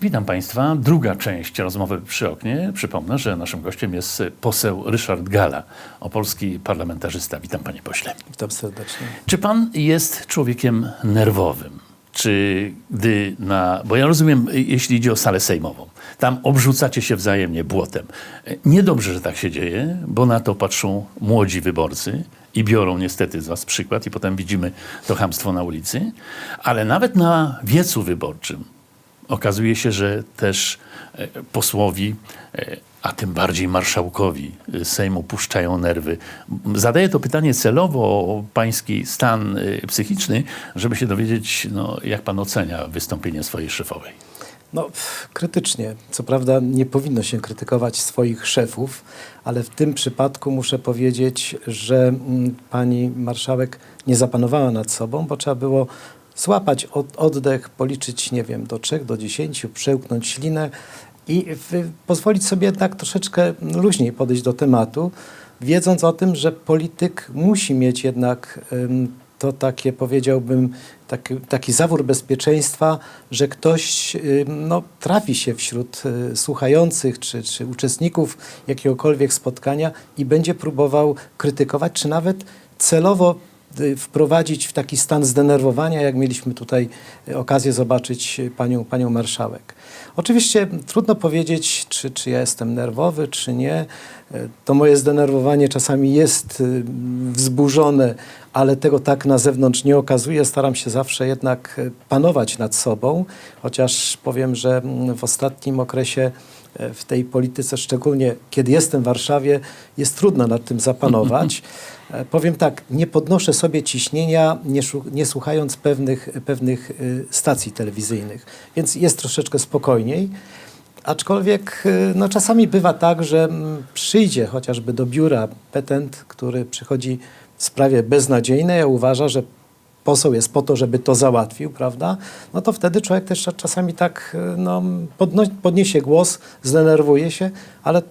Witam Państwa. Druga część rozmowy przy oknie. Przypomnę, że naszym gościem jest poseł Ryszard Gala, opolski parlamentarzysta. Witam Panie Pośle. Witam serdecznie. Czy Pan jest człowiekiem nerwowym? Czy gdy na. Bo ja rozumiem, jeśli idzie o salę sejmową, tam obrzucacie się wzajemnie błotem. Niedobrze, że tak się dzieje, bo na to patrzą młodzi wyborcy i biorą niestety z Was przykład, i potem widzimy to chamstwo na ulicy. Ale nawet na wiecu wyborczym okazuje się, że też e, posłowi, e, a tym bardziej marszałkowi e, Sejmu puszczają nerwy. Zadaję to pytanie celowo o pański stan psychiczny, żeby się dowiedzieć, no, jak pan ocenia wystąpienie swojej szefowej. No, krytycznie. Co prawda nie powinno się krytykować swoich szefów, ale w tym przypadku muszę powiedzieć, że mm, pani marszałek nie zapanowała nad sobą, bo trzeba było złapać od, oddech, policzyć, nie wiem, do trzech, do dziesięciu, przełknąć ślinę i w, pozwolić sobie jednak troszeczkę luźniej podejść do tematu, wiedząc o tym, że polityk musi mieć jednak ym, to takie, powiedziałbym, taki, taki zawór bezpieczeństwa, że ktoś no, trafi się wśród y, słuchających czy, czy uczestników jakiegokolwiek spotkania i będzie próbował krytykować, czy nawet celowo wprowadzić w taki stan zdenerwowania, jak mieliśmy tutaj y, okazję zobaczyć y, panią, panią marszałek. Oczywiście trudno powiedzieć, czy, czy ja jestem nerwowy, czy nie. Y, To moje zdenerwowanie czasami jest y, wzburzone, ale tego tak na zewnątrz nie okazuje. Staram się zawsze jednak y, panować nad sobą, chociaż powiem, że mm, w ostatnim okresie e, w tej polityce, szczególnie kiedy jestem w Warszawie, jest trudno nad tym zapanować. E, Powiem tak, nie podnoszę sobie ciśnienia, nie, nie słuchając pewnych, pewnych y, stacji telewizyjnych, więc jest troszeczkę spokojniej. Aczkolwiek y, no, czasami bywa tak, że mm, przyjdzie chociażby do biura petent, który przychodzi w sprawie beznadziejnej, a uważa, że poseł jest po to, żeby to załatwił, prawda? No to wtedy człowiek też cza- czasami tak y, no, podniesie głos, zdenerwuje się, ale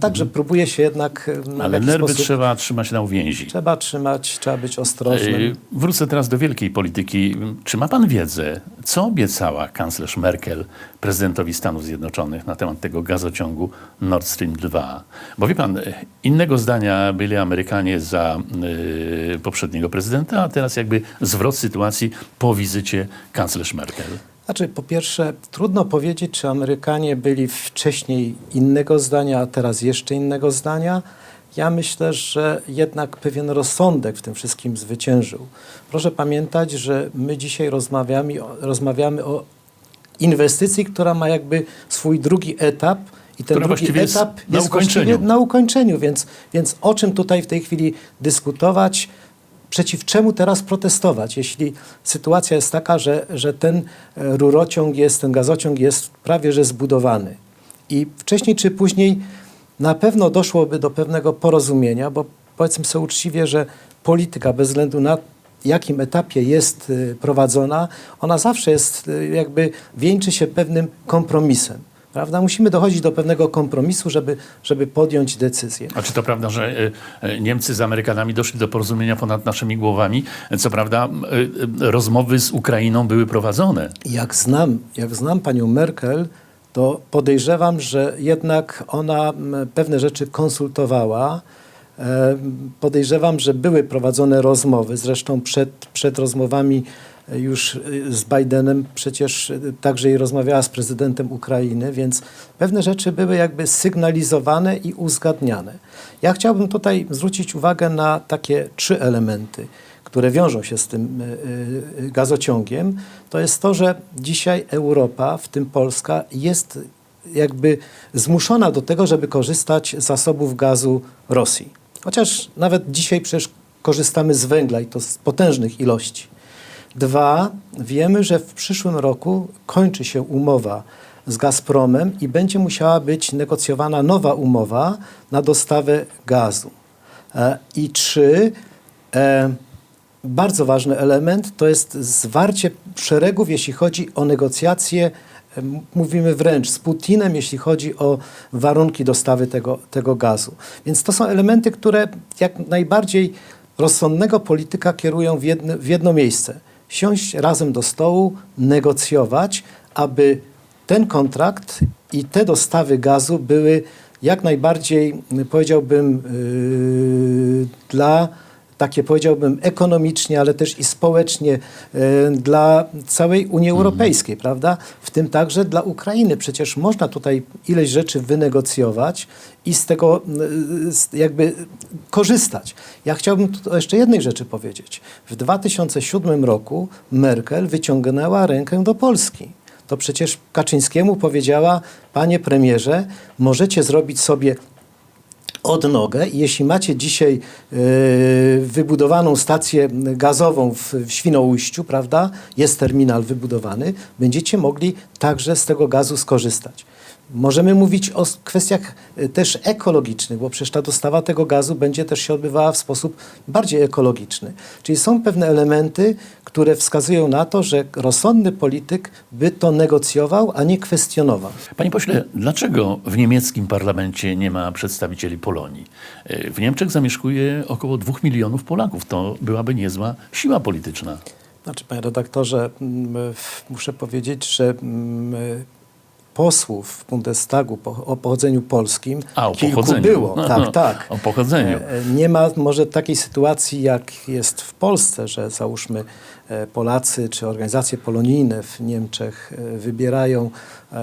także próbuje się jednak na Mhm. Ale nerwy sposób... trzeba trzymać na uwięzi. Trzeba trzymać, trzeba być ostrożnym. Y, Wrócę teraz do wielkiej polityki. Czy ma pan wiedzę, co obiecała kanclerz Merkel prezydentowi Stanów Zjednoczonych na temat tego gazociągu Nord Stream 2? Bo wie pan, innego zdania byli Amerykanie za y, poprzedniego prezydenta, a teraz jakby zwrot sytuacji po wizycie kanclerz Merkel. Znaczy, po pierwsze, trudno powiedzieć, czy Amerykanie byli wcześniej innego zdania, a teraz jeszcze innego zdania. Ja myślę, że jednak pewien rozsądek w tym wszystkim zwyciężył. Proszę pamiętać, że my dzisiaj rozmawiamy, o- rozmawiamy o inwestycji, która ma jakby swój drugi etap. I ten drugi właściwie jest etap na jest ukończeniu. na ukończeniu, więc, więc o czym tutaj w tej chwili dyskutować? Przeciw czemu teraz protestować, jeśli sytuacja jest taka, że, że ten e, rurociąg jest, ten gazociąg jest prawie że zbudowany. I wcześniej czy później na pewno doszłoby do pewnego porozumienia, bo powiedzmy sobie uczciwie, że polityka bez względu na jakim etapie jest y, prowadzona, ona zawsze jest y, jakby wieńczy się pewnym kompromisem. Prawda? Musimy dochodzić do pewnego kompromisu, żeby, żeby podjąć decyzję. A czy to prawda, że y, y, Niemcy z Amerykanami doszli do porozumienia ponad naszymi głowami? Co prawda y, rozmowy z Ukrainą były prowadzone. Jak znam, jak znam panią Merkel, to podejrzewam, że jednak ona pewne rzeczy konsultowała. E, Podejrzewam, że były prowadzone rozmowy. Zresztą przed, przed rozmowami e, już e, z Bidenem przecież e, także i rozmawiała z prezydentem Ukrainy, więc pewne rzeczy były jakby sygnalizowane i uzgadniane. Ja chciałbym tutaj zwrócić uwagę na takie trzy elementy które wiążą się z tym y, y, gazociągiem, to jest to, że dzisiaj Europa, w tym Polska, jest jakby zmuszona do tego, żeby korzystać z zasobów gazu Rosji. Chociaż nawet dzisiaj przecież korzystamy z węgla i to z potężnych ilości. Dwa, wiemy, że w przyszłym roku kończy się umowa z Gazpromem i będzie musiała być negocjowana nowa umowa na dostawę gazu. E, I trzy, e, bardzo ważny element to jest zwarcie szeregów, jeśli chodzi o negocjacje, em, mówimy wręcz z Putinem, jeśli chodzi o warunki dostawy tego, tego gazu. Więc to są elementy, które jak najbardziej rozsądnego polityka kierują w w jedno miejsce. Siąść razem do stołu, negocjować, aby ten kontrakt i te dostawy gazu były jak najbardziej, powiedziałbym, yy, dla takie powiedziałbym ekonomicznie, ale też i społecznie y, dla całej Unii Europejskiej, prawda? W tym także dla Ukrainy. Przecież można tutaj ileś rzeczy wynegocjować i z tego jakby korzystać. Ja chciałbym tu jeszcze jednej rzeczy powiedzieć. W 2007 roku Merkel wyciągnęła rękę do Polski. To przecież Kaczyńskiemu powiedziała, panie premierze, możecie zrobić sobie odnogę i jeśli macie dzisiaj e, wybudowaną stację gazową w, w Świnoujściu, prawda, jest terminal wybudowany, będziecie mogli także z tego gazu skorzystać. Możemy mówić o kwestiach e, też ekologicznych, bo przecież ta dostawa tego gazu będzie też się odbywała w sposób bardziej ekologiczny. Czyli są pewne elementy, które wskazują na to, że rozsądny polityk by to negocjował, a nie kwestionował. Panie pośle, dlaczego w niemieckim parlamencie nie ma przedstawicieli Polonii? E, W Niemczech zamieszkuje około dwóch milionów Polaków. To byłaby niezła siła polityczna. Znaczy, panie redaktorze, mm, muszę powiedzieć, że mm, posłów w Bundestagu po, o pochodzeniu polskim A, o kilku pochodzeniu. było. Tak, tak. O pochodzeniu. E, e, Nie ma może takiej sytuacji, jak jest w Polsce, że załóżmy e, Polacy czy organizacje polonijne w Niemczech wybierają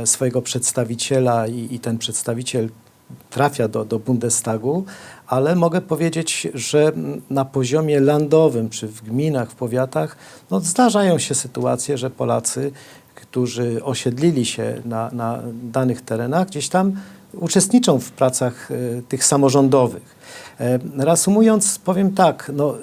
swojego przedstawiciela i, i ten przedstawiciel trafia do, do Bundestagu, ale mogę powiedzieć, że na poziomie landowym, czy w gminach, w powiatach, no zdarzają się sytuacje, że Polacy, którzy osiedlili się na, na danych terenach, gdzieś tam uczestniczą w pracach e, tych samorządowych. E, Reasumując, powiem tak, no,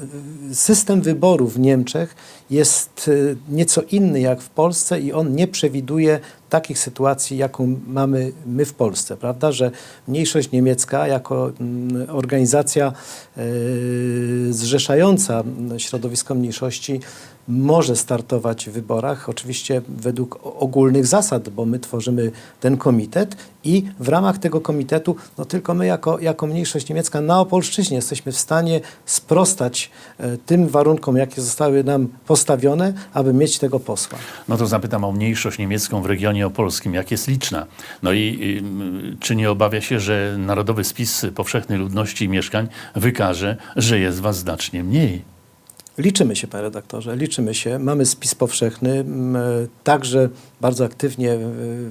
system wyboru w Niemczech jest y, nieco inny jak w Polsce i on nie przewiduje takich sytuacji, jaką mamy my w Polsce, prawda, że mniejszość niemiecka jako mm, organizacja zrzeszająca środowisko mniejszości może startować w wyborach, oczywiście według ogólnych zasad, bo my tworzymy ten komitet i w ramach tego komitetu, no tylko my jako, jako mniejszość niemiecka na Opolszczyźnie jesteśmy w stanie sprostać e, tym warunkom, jakie zostały nam postawione, aby mieć tego posła. No to zapytam o mniejszość niemiecką w regionie opolskim. Jak jest liczna? No i ym, czy nie obawia się, że Narodowy Spis Powszechnej Ludności i Mieszkań wykaże, że jest was znacznie mniej? Liczymy się, panie redaktorze, liczymy się. Mamy spis powszechny. e, Także bardzo aktywnie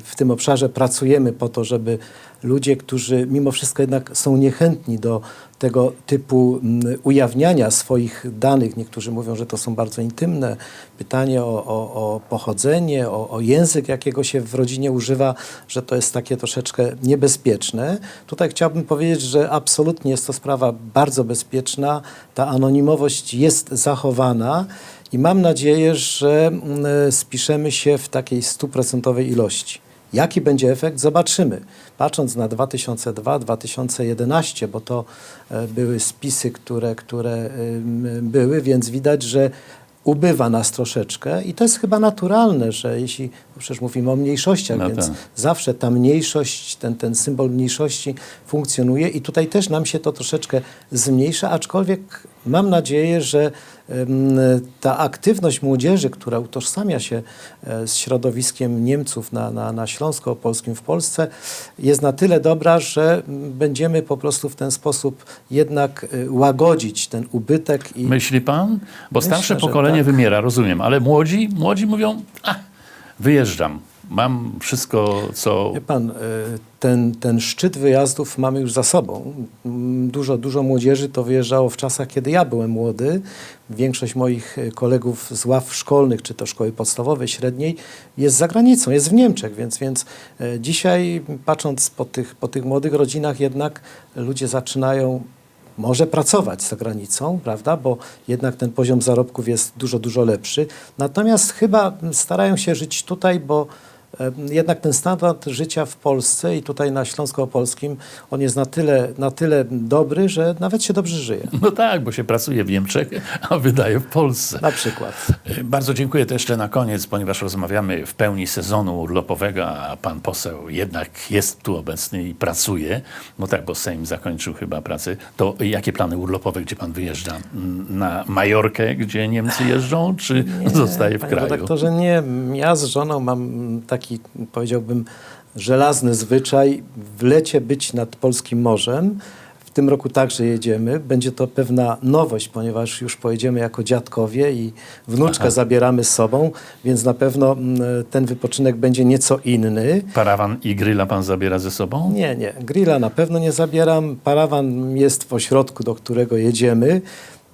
w tym obszarze pracujemy po to, żeby ludzie, którzy mimo wszystko jednak są niechętni do tego typu m, ujawniania swoich danych, niektórzy mówią, że to są bardzo intymne, pytanie o, o, o pochodzenie, o, o język, jakiego się w rodzinie używa, że to jest takie troszeczkę niebezpieczne. Tutaj chciałbym powiedzieć, że absolutnie jest to sprawa bardzo bezpieczna. Ta anonimowość jest zachowana i mam nadzieję, że mm, spiszemy się w takiej stuprocentowej ilości. Jaki będzie efekt? Zobaczymy. Patrząc na 2002-2011, bo to e, były spisy, które, które ym, były, więc widać, że ubywa nas troszeczkę i to jest chyba naturalne, że jeśli, bo przecież mówimy o mniejszościach, No więc tak. zawsze ta mniejszość, ten, ten symbol mniejszości funkcjonuje i tutaj też nam się to troszeczkę zmniejsza, aczkolwiek mam nadzieję, że ta aktywność młodzieży, która utożsamia się e, z środowiskiem Niemców na, na, na Śląsko-Opolskim w Polsce, jest na tyle dobra, że będziemy po prostu w ten sposób jednak e, łagodzić ten ubytek i Myśli pan? Bo Myślę, starsze pokolenie tak. wymiera, rozumiem, ale młodzi, młodzi mówią, a, wyjeżdżam, mam wszystko, co... Wie pan, y, ten, ten szczyt wyjazdów mamy już za sobą. Dużo, dużo młodzieży to wyjeżdżało w czasach, kiedy ja byłem młody. Większość moich y, kolegów z ław szkolnych, czy to szkoły podstawowej, średniej, jest za granicą, jest w Niemczech, więc, więc y, dzisiaj patrząc po tych, po tych młodych rodzinach jednak ludzie zaczynają może pracować za granicą, prawda, bo jednak ten poziom zarobków jest dużo, dużo lepszy. Natomiast chyba starają się żyć tutaj, bo e, jednak ten standard życia w Polsce i tutaj na Śląsko-Opolskim, on jest na tyle, na tyle dobry, że nawet się dobrze żyje. No tak, bo się pracuje w Niemczech, a wydaje w Polsce. Na przykład. Bardzo dziękuję to jeszcze na koniec, ponieważ rozmawiamy w pełni sezonu urlopowego, a pan poseł jednak jest tu obecny i pracuje. No tak, bo Sejm zakończył chyba pracę. To jakie plany urlopowe, gdzie pan wyjeżdża? Na Majorkę, gdzie Niemcy jeżdżą, czy zostaje w Panie kraju? redaktorze, nie. Ja z żoną mam taki taki, powiedziałbym, żelazny zwyczaj w lecie być nad polskim morzem. W tym roku także jedziemy. Będzie to pewna nowość, ponieważ już pojedziemy jako dziadkowie i wnuczkę zabieramy z sobą, więc na pewno mm, ten wypoczynek będzie nieco inny. Parawan i gryla pan zabiera ze sobą? Nie, nie. Grilla na pewno nie zabieram. Parawan jest w ośrodku, do którego jedziemy.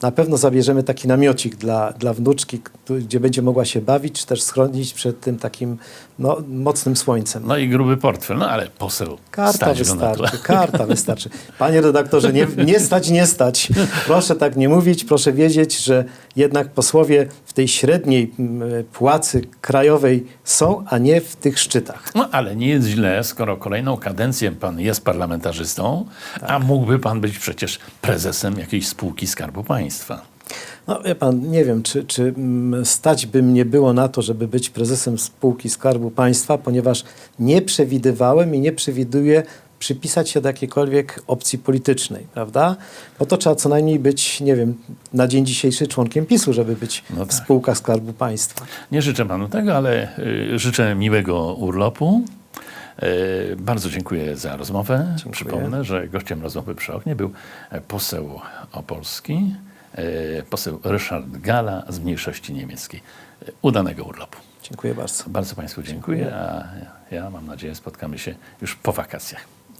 Na pewno zabierzemy taki namiocik dla, dla wnuczki, gdzie będzie mogła się bawić, czy też schronić przed tym takim no, mocnym słońcem. No i gruby portfel, no ale poseł Karta wystarczy, karta wystarczy. Panie redaktorze, nie, nie stać, nie stać. Proszę tak nie mówić, proszę wiedzieć, że jednak posłowie w tej średniej płacy krajowej są, a nie w tych szczytach. No ale nie jest źle, skoro kolejną kadencję pan jest parlamentarzystą, a mógłby pan być przecież prezesem jakiejś spółki Skarbu Państwa. No wie pan, nie wiem, czy, czy stać by mnie było na to, żeby być prezesem spółki Skarbu Państwa, ponieważ nie przewidywałem i nie przewiduję przypisać się do jakiejkolwiek opcji politycznej, prawda? Bo to trzeba co najmniej być, nie wiem, na dzień dzisiejszy członkiem PiSu, żeby być No w tak. spółkach Skarbu Państwa. Nie życzę panu tego, ale y, życzę miłego urlopu. Y, bardzo dziękuję za rozmowę. Dziękuję. Przypomnę, że gościem rozmowy przy oknie był e, poseł opolski, e, poseł Ryszard Gala z mniejszości niemieckiej. E, Udanego urlopu. Dziękuję bardzo. Bardzo Państwu dziękuję, a ja mam nadzieję spotkamy się już po wakacjach.